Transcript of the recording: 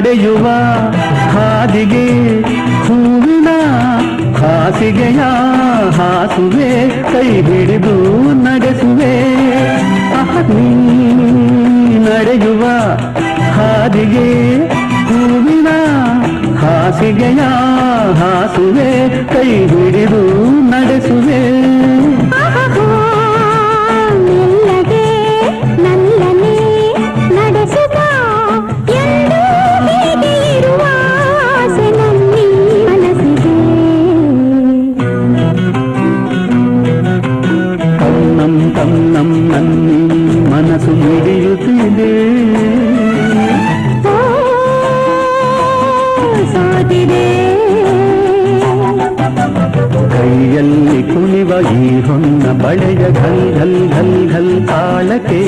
ನಡೆಯುವ ಹಾದಿಗೆ, ಹೂವಿನ ಹಾಸಿಗೆಯ ಹಾಸುವೆ, ಕೈ ಹಿಡಿದು ನಡೆಸುವೆ. ನೀ ನಡೆಯುವ ಹಾದಿಗೆ, ಹೂವಿನ ಹಾಸಿಗೆಯ ಹಾಸುವೆ, ಕೈ ಹಿಡಿದು ತನ್ನಂ ತನ್ನಂ ನನ್ನಿ ಮನಸ್ಸು ಮಿಡಿಯುತ್ತಿದೆ ಓ, ಸೋತಿದೆ ಕೈಯಲ್ಲಿ ಕುಣಿವ ಈ ಹೊನ್ನ ಬಳೆಯ ಘಲ್ ಘಲ್ ಘಲ್ ಘಲ್ ತಾಳಕ್ಕೆ